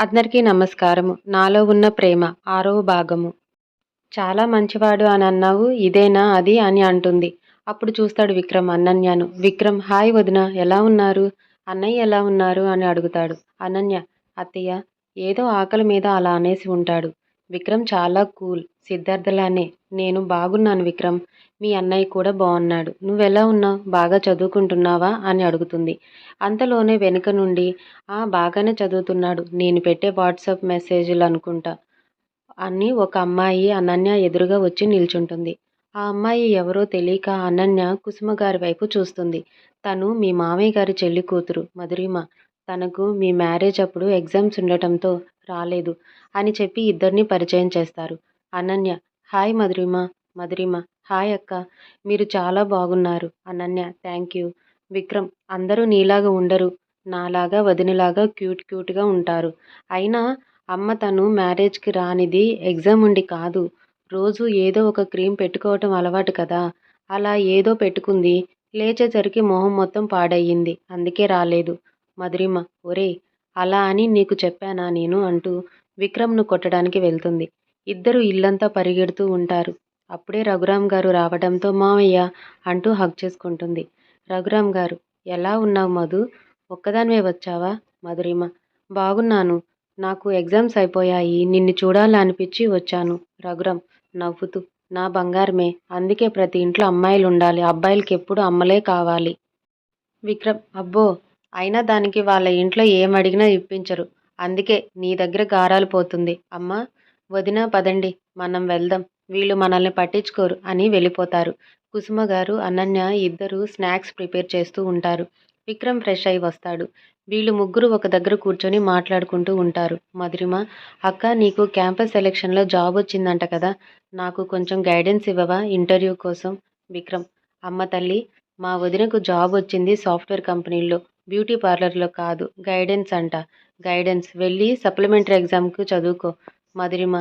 అందరికీ నమస్కారము. నాలో ఉన్న ప్రేమ ఆరవ భాగము. చాలా మంచివాడు అని అన్నావు ఇదేనా అది అని అంటుంది. అప్పుడు చూస్తాడు విక్రమ్ అనన్యను. విక్రమ్ హాయ్ వదిన ఎలా ఉన్నారు? అన్నయ్య ఎలా ఉన్నారు? అని అడుగుతాడు. అనన్య అత్తయ్య ఏదో ఆకలి మీద అలా అనేసి ఉంటాడు. విక్రమ్ చాలా కూల్ సిద్ధార్థలానే. నేను బాగున్నాను విక్రమ్. మీ అన్నయ్య కూడా బాగున్నాడు నువ్వెలా ఉన్నావు బాగా చదువుకుంటున్నావా? అని అడుగుతుంది. అంతలోనే వెనుక నుండి ఆ బాగానే చదువుతున్నాడు. నేను పెట్టే వాట్సాప్ మెసేజ్లు అనుకుంటా అని ఒక అమ్మాయి అనన్య ఎదురుగా వచ్చి నిల్చుంటుంది. ఆ అమ్మాయి ఎవరో తెలియక అనన్య కుసుమ గారి వైపు చూస్తుంది. తను మీ మామయ్య గారి చెల్లి కూతురు. మధురిమ తనకు మీ మ్యారేజ్ అప్పుడు ఎగ్జామ్స్ ఉండటంతో రాలేదు అని చెప్పి ఇద్దరిని పరిచయం చేస్తారు. అనన్య హాయ్ మధురిమ మధురిమ హాయ్ అక్క మీరు చాలా బాగున్నారు. Ananya thank you. విక్రమ్ అందరూ నీలాగా ఉండరు. నాలాగా వదినలాగా క్యూట్ క్యూట్గా ఉంటారు. అయినా అమ్మ తను మ్యారేజ్కి రానిది ఎగ్జామ్ ఉండి కాదు. రోజు ఏదో ఒక క్రీమ్ పెట్టుకోవటం అలవాటు కదా. అలా ఏదో పెట్టుకుంది. లేచేసరికి మొహం మొత్తం పాడయ్యింది. అందుకే రాలేదు. మధురిమ ఒరే అలా అని నీకు చెప్పానా నేను అంటూ విక్రమ్ను కొట్టడానికి వెళ్తుంది. ఇద్దరు ఇల్లంతా పరిగెడుతూ ఉంటారు. అప్పుడే రఘురామ్ గారు రావడంతో మావయ్య అంటూ హగ్ చేసుకుంటుంది. రఘురామ్ గారు ఎలా ఉన్నావు మధు? ఒక్కదానివే వచ్చావా? మధురిమ బాగున్నాను. నాకు ఎగ్జామ్స్ అయిపోయాయి. నిన్ను చూడాలనిపించి వచ్చాను. రఘురామ్ నవ్వుతూ నా బంగారమే. అందుకే ప్రతి ఇంట్లో అమ్మాయిలు ఉండాలి అబ్బాయిలకి ఎప్పుడు అమ్మలే కావాలి. విక్రమ్ అబ్బో! అయినా దానికి వాళ్ళ ఇంట్లో ఏం అడిగినా ఇప్పించరు. అందుకే నీ దగ్గర గారాలు పోతుంది. అమ్మా వదిన పదండి. మనం వెళ్దాం. వీళ్ళు మనల్ని పట్టించుకోరు అని వెళ్ళిపోతారు. కుసుమ గారు అనన్య ఇద్దరు స్నాక్స్ ప్రిపేర్ చేస్తూ ఉంటారు. విక్రమ్ ఫ్రెష్ అయి వస్తాడు. వీళ్ళు ముగ్గురు ఒక దగ్గర కూర్చొని మాట్లాడుకుంటూ ఉంటారు. మధురిమ అక్క నీకు క్యాంపస్ సెలెక్షన్లో జాబ్ వచ్చిందంట కదా నాకు కొంచెం గైడెన్స్ ఇవ్వవా ఇంటర్వ్యూ కోసం? విక్రమ్ అమ్మ తల్లి మా వదినకు జాబ్ వచ్చింది సాఫ్ట్వేర్ కంపెనీల్లో బ్యూటీ పార్లర్లో కాదు గైడెన్స్ అంట. గైడెన్స్ వెళ్ళి సప్లిమెంటరీ ఎగ్జామ్కు చదువుకో. మధురిమ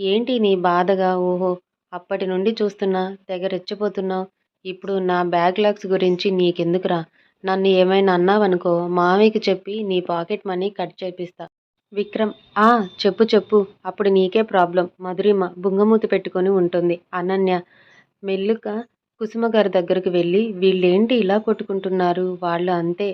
ఏంటి నీ బాధగా? ఓహో అప్పటి నుండి చూస్తున్నా తెగ రెచ్చిపోతున్నావు. ఇప్పుడు నా బ్యాగ్ బ్యాక్లాగ్స్ గురించి నీకెందుకురా? నన్ను ఏమైనా అన్నావనుకో మామయ్యకి చెప్పి నీ పాకెట్ మనీ కట్ చేపిస్తా. విక్రమ్ ఆ చెప్పు చెప్పు. అప్పుడు నీకే ప్రాబ్లం. మధురిమ బుంగమూతి పెట్టుకొని ఉంటుంది. అనన్య మెల్లుక కుసుమ గారి దగ్గరకు వెళ్ళి వీళ్ళేంటి ఇలా కొట్టుకుంటున్నారు? వాళ్ళు అంతే.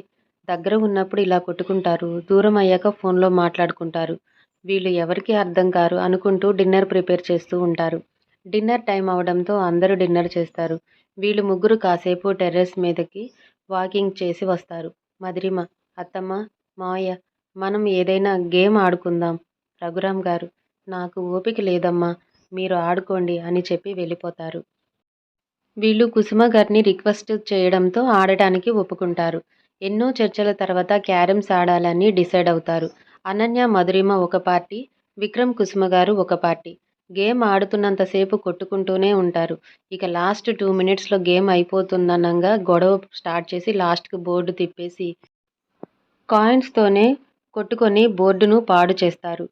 దగ్గర ఉన్నప్పుడు ఇలా కొట్టుకుంటారు. దూరం అయ్యాక ఫోన్లో మాట్లాడుకుంటారు. వీళ్ళు ఎవరికి అర్థం కారు అనుకుంటూ డిన్నర్ ప్రిపేర్ చేస్తూ ఉంటారు. డిన్నర్ టైం అవడంతో అందరూ డిన్నర్ చేస్తారు. వీళ్ళు ముగ్గురు కాసేపు టెర్రస్ మీదకి వాకింగ్ చేసి వస్తారు. మదిరిమ అత్తమ్మ మావయ్య మనం ఏదైనా గేమ్ ఆడుకుందాం. రఘురామ్ గారు నాకు ఓపిక లేదమ్మా మీరు ఆడుకోండి అని చెప్పి వెళ్ళిపోతారు. వీళ్ళు కుసుమ గారిని రిక్వెస్ట్ చేయడంతో ఆడటానికి ఒప్పుకుంటారు. ఎన్నో చర్చల తర్వాత క్యారమ్స్ ఆడాలని డిసైడ్ అవుతారు. అనన్య మధురిమ ఒక పార్టీ విక్రమ్ కుసుమ గారు ఒక పార్టీ. గేమ్ ఆడుతున్నంతసేపు కొట్టుకుంటూనే ఉంటారు. ఇక లాస్ట్ టూ మినిట్స్లో గేమ్ అయిపోతుందనంగా గొడవ స్టార్ట్ చేసి లాస్ట్కి బోర్డు తిప్పేసి కాయిన్స్తోనే కొట్టుకొని బోర్డును పాడు చేస్తారు.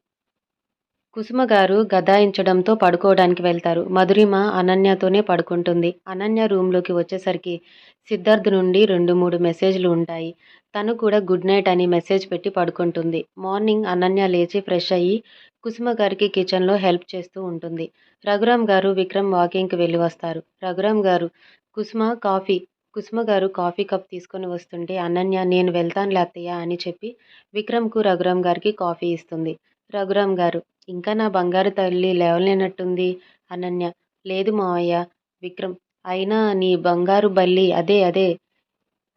కుసుమ గారు గదాయించడంతో పడుకోవడానికి వెళ్తారు. మధురిమ అనన్యతోనే పడుకుంటుంది. అనన్య రూమ్లోకి వచ్చేసరికి సిద్ధార్థ్ నుండి రెండు మూడు మెసేజ్లు ఉంటాయి. తను కూడా గుడ్ నైట్ అని మెసేజ్ పెట్టి పడుకుంటుంది. మార్నింగ్ అనన్య లేచి ఫ్రెష్ అయ్యి కుసుమ గారికి కిచెన్లో హెల్ప్ చేస్తూ ఉంటుంది. రఘురామ్ గారు విక్రమ్ వాకింగ్కి వెళ్ళి వస్తారు. రఘురామ్ గారు కుసుమ కాఫీ కుసుమ గారు కాఫీ కప్ తీసుకొని వస్తుంటే అనన్య నేను వెళ్తాను లేతయ్య అని చెప్పి విక్రమ్కు రఘురామ్ గారికి కాఫీ ఇస్తుంది. రఘురామ్ గారు ఇంకా నా బంగారు తల్లి లేవలేనట్టుంది అనన్య. లేదు మావయ్య విక్రమ్ అయినా నీ బంగారు బల్లి అదే అదే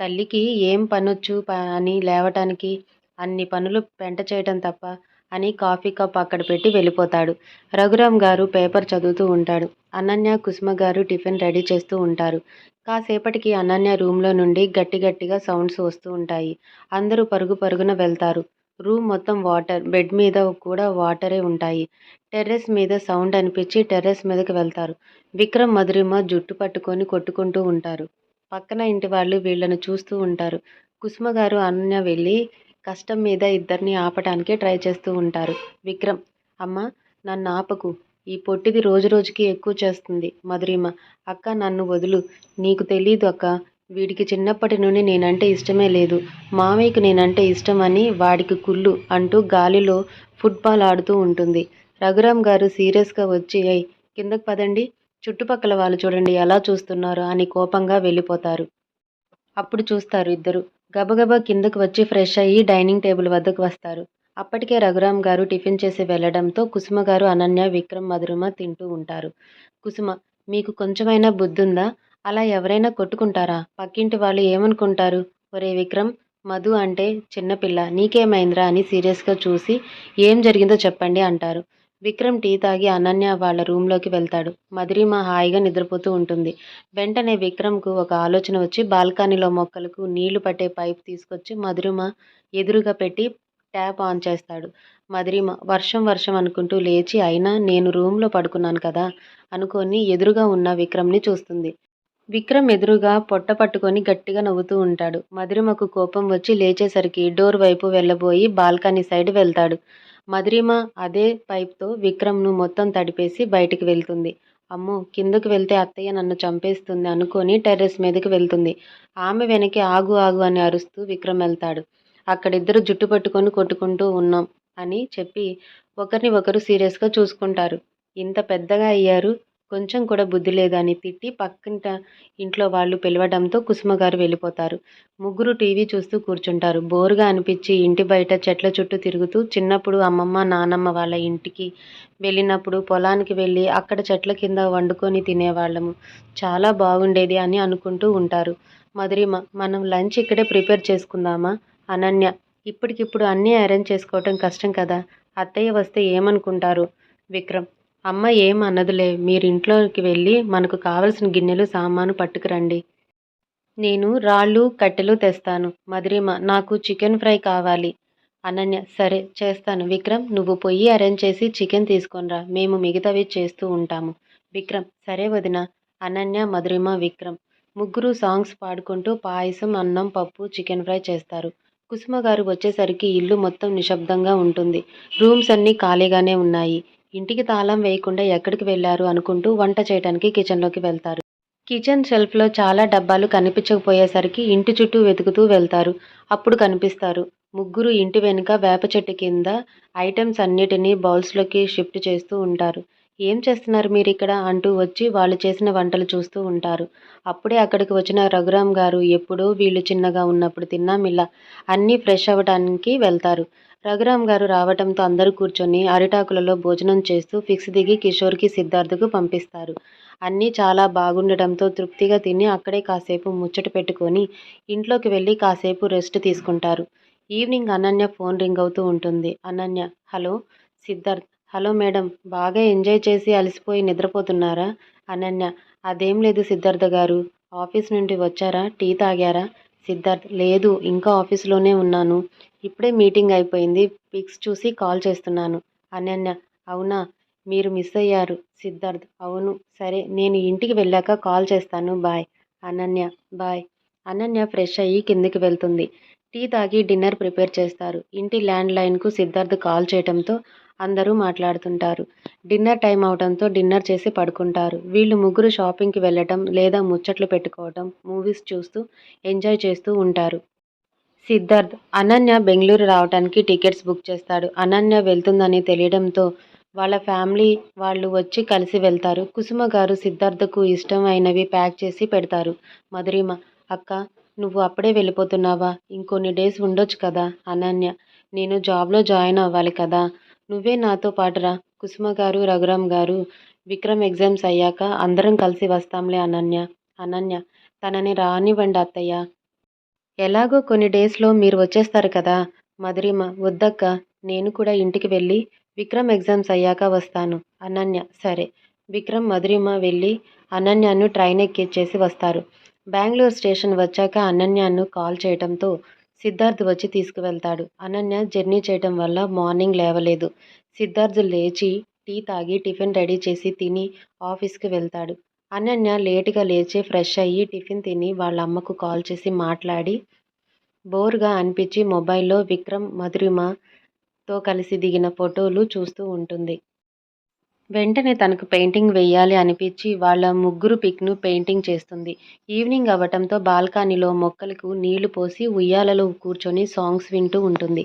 తల్లికి ఏం పనొచ్చు అని లేవటానికి అన్ని పనులు పెంట చేయటం తప్ప అని కాఫీ కప్ అక్కడ పెట్టి వెళ్ళిపోతాడు. రఘురామ్ గారు పేపర్ చదువుతూ ఉంటాడు. అనన్య కుసుమ గారు టిఫిన్ రెడీ చేస్తూ ఉంటారు. కాసేపటికి అనన్య రూమ్లో నుండి గట్టి గట్టిగా సౌండ్స్ వస్తూ ఉంటాయి. అందరూ పరుగు పరుగున వెళ్తారు. రూమ్ మొత్తం వాటర్ బెడ్ మీద కూడా వాటరే ఉంటాయి. టెర్రస్ మీద సౌండ్ అనిపించి టెర్రస్ మీదకి వెళ్తారు. విక్రమ్ మధురిమ జుట్టు పట్టుకొని కొట్టుకుంటూ ఉంటారు. పక్కన ఇంటి వాళ్ళు వీళ్ళను చూస్తూ ఉంటారు. కుసుమ గారు అనన్య వెళ్ళి కష్టం మీద ఇద్దరిని ఆపటానికి ట్రై చేస్తూ ఉంటారు. విక్రమ్ అమ్మ నన్ను ఆపకు. ఈ పొట్టిది రోజు రోజుకి ఎక్కువ చేస్తుంది. మధురిమ అక్క నన్ను వదులు. నీకు తెలీదు అక్క. వీడికి చిన్నప్పటి నుండి నేనంటే ఇష్టమే లేదు. మామయ్యకు నేనంటే ఇష్టమని వాడికి కుళ్ళు అంటూ గాలిలో ఫుట్బాల్ ఆడుతూ ఉంటుంది. రఘురామ్ గారు సీరియస్గా వచ్చి అయ్యి కిందకు పదండి. చుట్టుపక్కల వాళ్ళు చూడండి ఎలా చూస్తున్నారు అని కోపంగా వెళ్ళిపోతారు. అప్పుడు చూస్తారు ఇద్దరు. గబగబా కిందకు వచ్చి ఫ్రెష్ అయ్యి డైనింగ్ టేబుల్ వద్దకు వస్తారు. అప్పటికే రఘురామ్ గారు టిఫిన్ చేసి వెళ్ళడంతో కుసుమ గారు అనన్య విక్రమ్ మధురమ తింటూ ఉంటారు. కుసుమ మీకు కొంచెమైనా బుద్ధుందా? అలా ఎవరైనా కొట్టుకుంటారా? పక్కింటి వాళ్ళు ఏమనుకుంటారు? ఒరే విక్రమ్ మధు అంటే చిన్నపిల్ల నీకేమైందిరా అని సీరియస్గా చూసి ఏం జరిగిందో చెప్పండి అంటారు. విక్రమ్ టీ తాగి అనన్య వాళ్ళ రూమ్లోకి వెళ్తాడు. మధురిమ హాయిగా నిద్రపోతూ ఉంటుంది. వెంటనే విక్రమ్కు ఒక ఆలోచన వచ్చి బాల్కనీలో మొక్కలకు నీళ్ళు పట్టే పైప్ తీసుకొచ్చి మధురిమ ఎదురుగా పెట్టి ట్యాప్ ఆన్ చేస్తాడు. మధురిమ వర్షం వర్షం అనుకుంటూ లేచి అయినా నేను రూమ్లో పడుకున్నాను కదా అనుకొని ఎదురుగా ఉన్న విక్రమ్ని చూస్తుంది. విక్రమ్ ఎదురుగా పొట్ట పట్టుకొని గట్టిగా నవ్వుతూ ఉంటాడు. మధురిమకు కోపం వచ్చి లేచేసరికి డోర్ వైపు వెళ్ళబోయి బాల్కనీ సైడ్ వెళ్తాడు. మధురిమ అదే పైప్తో విక్రమ్ను మొత్తం తడిపేసి బయటికి వెళ్తుంది. అమ్మో కిందకు వెళ్తే అత్తయ్య నన్ను చంపేస్తుంది అనుకొని టెర్రస్ మీదకి వెళ్తుంది. ఆమె వెనక్కి ఆగు ఆగు అని అరుస్తూ విక్రమ్ వెళ్తాడు. అక్కడిద్దరు జుట్టు పట్టుకొని కొట్టుకుంటూ ఉన్నాం అని చెప్పి ఒకరిని ఒకరు సీరియస్గా చూసుకుంటారు. ఇంత పెద్దగా అయ్యారు? కొంచెం కూడా బుద్ధి లేదని తిట్టి పక్కింట ఇంట్లో వాళ్ళు పిలవడంతో కుసుమ గారు వెళ్ళిపోతారు. ముగ్గురు టీవీ చూస్తూ కూర్చుంటారు. బోరుగా అనిపించి ఇంటి బయట చెట్ల చుట్టూ తిరుగుతూ చిన్నప్పుడు అమ్మమ్మ నానమ్మ వాళ్ళ ఇంటికి వెళ్ళినప్పుడు పొలానికి వెళ్ళి అక్కడ చెట్ల కింద వండుకొని తినేవాళ్ళము. చాలా బాగుండేది అని అనుకుంటూ ఉంటారు. మధురిమ మనం లంచ్ ఇక్కడే ప్రిపేర్ చేసుకుందామా? అనన్య ఇప్పటికిప్పుడు అన్నీ అరేంజ్ చేసుకోవటం కష్టం కదా. అత్తయ్య వస్తే ఏమనుకుంటారు? విక్రమ్ అమ్మ ఏం అన్నదిలే మీరింట్లోకి వెళ్ళి మనకు కావలసిన గిన్నెలు సామాను పట్టుకురండి. నేను రాళ్ళు కట్టెలు తెస్తాను. మధురిమ నాకు చికెన్ ఫ్రై కావాలి. అనన్య సరే చేస్తాను. విక్రమ్ నువ్వు పొయ్యి అరేంజ్ చేసి చికెన్ తీసుకొనిరా. మేము మిగతావి చేస్తూ ఉంటాము. విక్రమ్ సరే వదిన. అనన్య మధురిమ విక్రమ్. ముగ్గురు సాంగ్స్ పాడుకుంటూ పాయసం అన్నం పప్పు చికెన్ ఫ్రై చేస్తారు. కుసుమ గారు వచ్చేసరికి ఇల్లు మొత్తం నిశ్శబ్దంగా ఉంటుంది. రూమ్స్ అన్నీ ఖాళీగానే ఉన్నాయి. ఇంటికి తాళం వేయకుండా ఎక్కడికి వెళ్ళారు అనుకుంటూ వంట చేయడానికి కిచెన్లోకి వెళ్తారు. కిచెన్ షెల్ఫ్లో చాలా డబ్బాలు కనిపించకపోయేసరికి ఇంటి చుట్టూ వెతుకుతూ వెళ్తారు. అప్పుడు కనిపిస్తారు ముగ్గురు ఇంటి వెనుక వేప చెట్టు కింద ఐటమ్స్ అన్నిటినీ బౌల్స్లోకి షిఫ్ట్ చేస్తూ ఉంటారు. ఏం చేస్తున్నారు మీరు ఇక్కడ అంటూ వచ్చి వాళ్ళు చేసిన వంటలు చూస్తూ ఉంటారు. అప్పుడే అక్కడికి వచ్చిన రఘురామ్ గారు ఎప్పుడూ వీళ్ళు చిన్నగా ఉన్నప్పుడు తిన్నామిల్లా అన్నీ ఫ్రెష్ అవ్వడానికి వెళ్తారు. రఘురామ్ గారు రావటంతో అందరూ కూర్చొని అరిటాకులలో భోజనం చేస్తూ ఫిక్స్ దిగి కిషోర్కి సిద్ధార్థకు పంపిస్తారు. అన్నీ చాలా బాగుండటంతో తృప్తిగా తిని అక్కడే కాసేపు ముచ్చట పెట్టుకొని ఇంట్లోకి వెళ్ళి కాసేపు రెస్ట్ తీసుకుంటారు. ఈవినింగ్ అనన్య ఫోన్ రింగ్ అవుతూ ఉంటుంది. Ananya hello Siddharth hello madam బాగా ఎంజాయ్ చేసి అలసిపోయి నిద్రపోతున్నారా? అనన్య అదేం లేదు సిద్ధార్థ గారు ఆఫీస్ నుండి వచ్చారా? టీ తాగారా? సిద్ధార్థ్ లేదు ఇంకా ఆఫీస్లోనే ఉన్నాను. ఇప్పుడే మీటింగ్ అయిపోయింది. పిక్స్ చూసి కాల్ చేస్తున్నాను. అనన్య అవునా? మీరు మిస్ అయ్యారు. సిద్ధార్థ్ అవును. సరే నేను ఇంటికి వెళ్ళాక కాల్ చేస్తాను. Bye. Ananya bye. Ananya fresh అయ్యి కిందికి వెళ్తుంది. టీ తాగి డిన్నర్ ప్రిపేర్ చేస్తారు. ఇంటి ల్యాండ్ లైన్కు సిద్ధార్థ్ కాల్ చేయడంతో అందరూ మాట్లాడుతుంటారు. డిన్నర్ టైం అవడంతో డిన్నర్ చేసి పడుకుంటారు. వీళ్ళు ముగ్గురు షాపింగ్కి వెళ్ళటం లేదా ముచ్చట్లు పెట్టుకోవటం మూవీస్ చూస్తూ ఎంజాయ్ చేస్తూ ఉంటారు. సిద్ధార్థ్ అనన్య బెంగళూరు రావడానికి టికెట్స్ బుక్ చేస్తాడు. అనన్య వెళ్తుందని తెలియడంతో వాళ్ళ ఫ్యామిలీ వాళ్ళు వచ్చి కలిసి వెళ్తారు. కుసుమ గారు సిద్ధార్థకు ఇష్టమైనవి ప్యాక్ చేసి పెడతారు. మధురిమ అక్క నువ్వు అప్పుడే వెళ్ళిపోతున్నావా? ఇంకొన్ని డేస్ ఉండొచ్చు కదా? అనన్య నేను జాబ్లో జాయిన్ అవ్వాలి కదా? నువ్వే నాతో పాటురా కుసుమ గారు రఘురామ్ గారు విక్రమ్ ఎగ్జామ్స్ అయ్యాక అందరం కలిసి వస్తాంలే అనన్య. అనన్య తనని రానివ్వండి అత్తయ్య. ఎలాగో కొన్ని డేస్లో మీరు వచ్చేస్తారు కదా మధురిమ వద్దక్క నేను కూడా ఇంటికి వెళ్ళి విక్రమ్ ఎగ్జామ్స్ అయ్యాక వస్తాను అనన్య సరే. విక్రమ్ మధురిమ వెళ్ళి అనన్యను ట్రైన్ ఎక్కిచ్చేసి వస్తారు. బెంగళూరు స్టేషన్ వచ్చాక అనన్యను కాల్ చేయడంతో సిద్ధార్థ్ వచ్చి తీసుకువెళ్తాడు. అనన్య జర్నీ చేయటం వల్ల మార్నింగ్ లేవలేదు. సిద్ధార్థ్ లేచి టీ తాగి టిఫిన్ రెడీ చేసి తిని ఆఫీస్కి వెళ్తాడు. అనన్య లేటుగా లేచి ఫ్రెష్ అయ్యి టిఫిన్ తిని వాళ్ళ అమ్మకు కాల్ చేసి మాట్లాడి బోర్గా అనిపించి మొబైల్లో విక్రమ్ మధురిమతో కలిసి దిగిన ఫోటోలు చూస్తూ ఉంటుంది. వెంటనే తనకు పెయింటింగ్ వేయాలి అనిపించి వాళ్ళ ముగ్గురు పిక్ను పెయింటింగ్ చేస్తుంది. ఈవినింగ్ అవ్వటంతో బాల్కనీలో మొక్కలకు నీళ్ళు పోసి ఉయ్యాలలో కూర్చొని సాంగ్స్ వింటూ ఉంటుంది.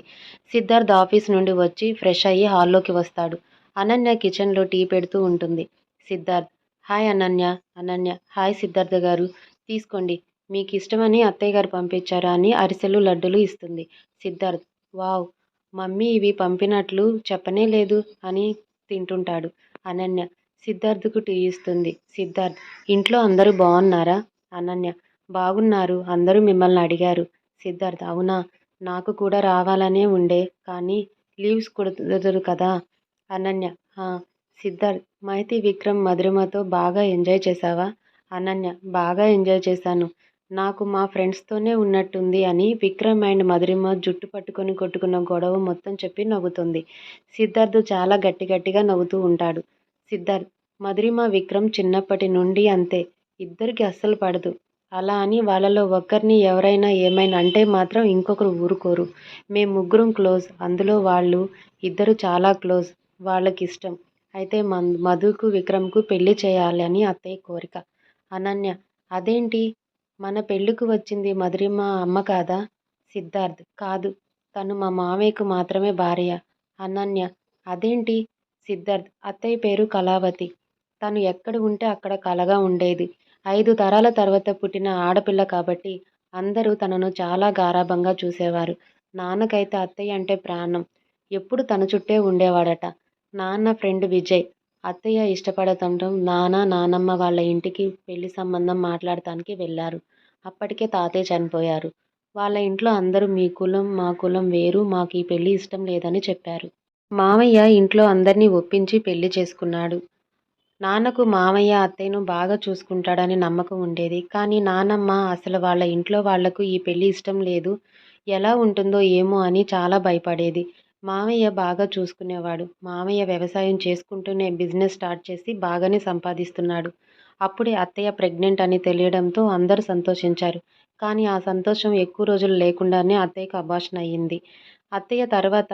సిద్ధార్థ్ ఆఫీస్ నుండి వచ్చి ఫ్రెష్ అయ్యి హాల్లోకి వస్తాడు. అనన్య కిచెన్లో టీ పెడుతూ ఉంటుంది. సిద్ధార్థ్ హాయ్ అనన్య అనన్య. హాయ్ సిద్ధార్థ గారు. తీసుకోండి. మీకు ఇష్టమని అత్తయ్య గారు పంపించారా అని అరిసెలు లడ్డులు ఇస్తుంది. సిద్ధార్థ్ వావ్. మమ్మీ ఇవి పంపినట్లు చెప్పనే లేదు అని తింటుంటాడు అనన్య. సిద్ధార్థ్కు టీ ఇస్తుంది. సిద్ధార్థ్ ఇంట్లో అందరూ బాగున్నారా? అనన్య బాగున్నారు. అందరూ మిమ్మల్ని అడిగారు. సిద్ధార్థ్ అవునా? నాకు కూడా రావాలనే ఉండే కానీ లీవ్స్ కుదరదు కదా? అనన్య సిద్ధార్థ్ మైతి విక్రమ్ మధురిమతో బాగా ఎంజాయ్ చేశావా? అనన్య బాగా ఎంజాయ్ చేశాను. నాకు మా ఫ్రెండ్స్తోనే ఉన్నట్టుంది అని విక్రమ్ అండ్ మధురిమ జుట్టు పట్టుకొని కొట్టుకున్న గొడవ మొత్తం చెప్పి నవ్వుతుంది. సిద్ధార్థ్ చాలా గట్టి గట్టిగా నవ్వుతూ ఉంటాడు. సిద్ధార్థ్ మధురిమ విక్రమ్ చిన్నప్పటి నుండి అంతే. ఇద్దరికి అస్సలు పడదు. అలా అని వాళ్ళలో ఒక్కరిని ఎవరైనా ఏమైనా అంటే మాత్రం ఇంకొకరు ఊరుకోరు. మేము ముగ్గురం క్లోజ్. అందులో వాళ్ళు ఇద్దరు చాలా క్లోజ్. వాళ్ళకి ఇష్టం అయితే మధుకు విక్రమ్కు పెళ్ళి చేయాలని అత్తయ్య కోరిక. అనన్య అదేంటి? మన పెళ్ళికి వచ్చింది మధురిమ అమ్మ కాదా? సిద్ధార్థ్ కాదు. తను మా మామయ్యకు మాత్రమే భార్య. అనన్య అదేంటి? సిద్ధార్థ్ అత్తయ్య పేరు కళావతి. తను ఎక్కడ ఉంటే అక్కడ కలగా ఉండేది. ఐదు తరాల తర్వాత పుట్టిన ఆడపిల్ల కాబట్టి అందరూ తనను చాలా గారాభంగా చూసేవారు. నాన్నకైతే అత్తయ్య అంటే ప్రాణం. ఎప్పుడు తన చుట్టే ఉండేవాడట. నాన్న ఫ్రెండ్ విజయ్. అత్తయ్య ఇష్టపడటంతో నాన్న నానమ్మ వాళ్ళ ఇంటికి పెళ్ళి సంబంధం మాట్లాడటానికి వెళ్ళారు. అప్పటికే తాతయ్య చనిపోయారు. వాళ్ళ ఇంట్లో అందరూ మీ కులం మా కులం వేరు మాకు ఈ పెళ్ళి ఇష్టం లేదని చెప్పారు. మామయ్య ఇంట్లో అందరినీ ఒప్పించి పెళ్ళి చేసుకున్నాడు. నాన్నకు మామయ్య అత్తయ్యను బాగా చూసుకుంటాడని నమ్మకం ఉండేది. కానీ నానమ్మ అసలు వాళ్ళ ఇంట్లో వాళ్ళకు ఈ పెళ్ళి ఇష్టం లేదు. ఎలా ఉంటుందో ఏమో అని చాలా భయపడేది. మామయ్య బాగా చూసుకునేవాడు. మామయ్య వ్యవసాయం చేసుకుంటూనే బిజినెస్ స్టార్ట్ చేసి బాగానే సంపాదిస్తున్నాడు. అప్పుడే అత్తయ్య ప్రెగ్నెంట్ అని తెలియడంతో అందరూ సంతోషించారు. కానీ ఆ సంతోషం ఎక్కువ రోజులు లేకుండానే అత్తయ్యకు అభాషణ అయ్యింది. అత్తయ్య తర్వాత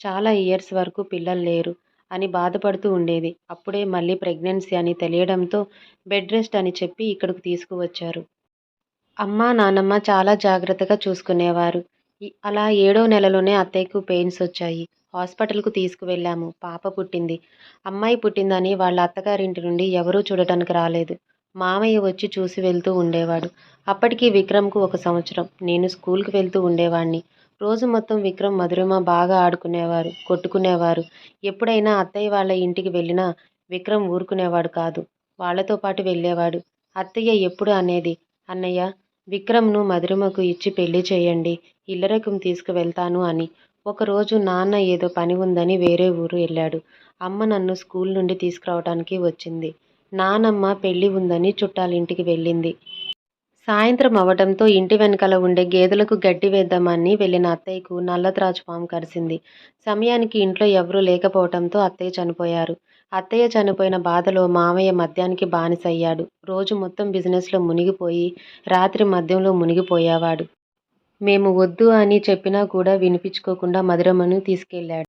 చాలా ఇయర్స్ వరకు పిల్లలు లేరు అని బాధపడుతూ ఉండేది. అప్పుడే మళ్ళీ ప్రెగ్నెన్సీ అని తెలియడంతో బెడ్ రెస్ట్ అని చెప్పి ఇక్కడికి తీసుకువచ్చారు. అమ్మ నానమ్మ చాలా జాగ్రత్తగా చూసుకునేవారు. అలా ఏడో నెలలోనే అత్తయ్యకు పెయిన్స్ వచ్చాయి. హాస్పిటల్కు తీసుకువెళ్ళాము. పాప పుట్టింది. అమ్మాయి పుట్టిందని వాళ్ళ అత్తగారింటి నుండి ఎవరూ చూడటానికి రాలేదు. మామయ్య వచ్చి చూసి వెళ్తూ ఉండేవాడు. అప్పటికి విక్రమ్కు ఒక సంవత్సరం. నేను స్కూల్కి వెళ్తూ ఉండేవాడిని రోజు మొత్తం విక్రమ్ మధురిమ బాగా ఆడుకునేవారు కొట్టుకునేవారు. ఎప్పుడైనా అత్తయ్య వాళ్ళ ఇంటికి వెళ్ళినా విక్రమ్ ఊరుకునేవాడు కాదు. వాళ్ళతో పాటు వెళ్ళేవాడు. అత్తయ్య ఎప్పుడు అనేది అన్నయ్య విక్రమ్ను మధురిమకు ఇచ్చి పెళ్ళి చేయండి ఇల్లరకం తీసుకువెళ్తాను అని. ఒకరోజు నాన్న ఏదో పని ఉందని వేరే ఊరు వెళ్ళాడు. అమ్మ నన్ను స్కూల్ నుండి తీసుకురావడానికి వచ్చింది. నానమ్మ పెళ్ళి ఉందని చుట్టాలింటికి వెళ్ళింది. సాయంత్రం అవటంతో ఇంటి వెనకాల ఉండే గేదెలకు గడ్డి వేద్దామని వెళ్ళిన అత్తయ్యకు నల్ల పాము కరిసింది. సమయానికి ఇంట్లో ఎవరూ లేకపోవడంతో అత్తయ్య చనిపోయారు. అత్తయ్య చనిపోయిన బాధలో మామయ్య మద్యానికి బానిసయ్యాడు. రోజు మొత్తం బిజినెస్లో మునిగిపోయి రాత్రి మద్యంలో మునిగిపోయేవాడు. మేము వద్దు అని చెప్పినా కూడా వినిపించుకోకుండా మధురమను తీసుకెళ్ళాడు.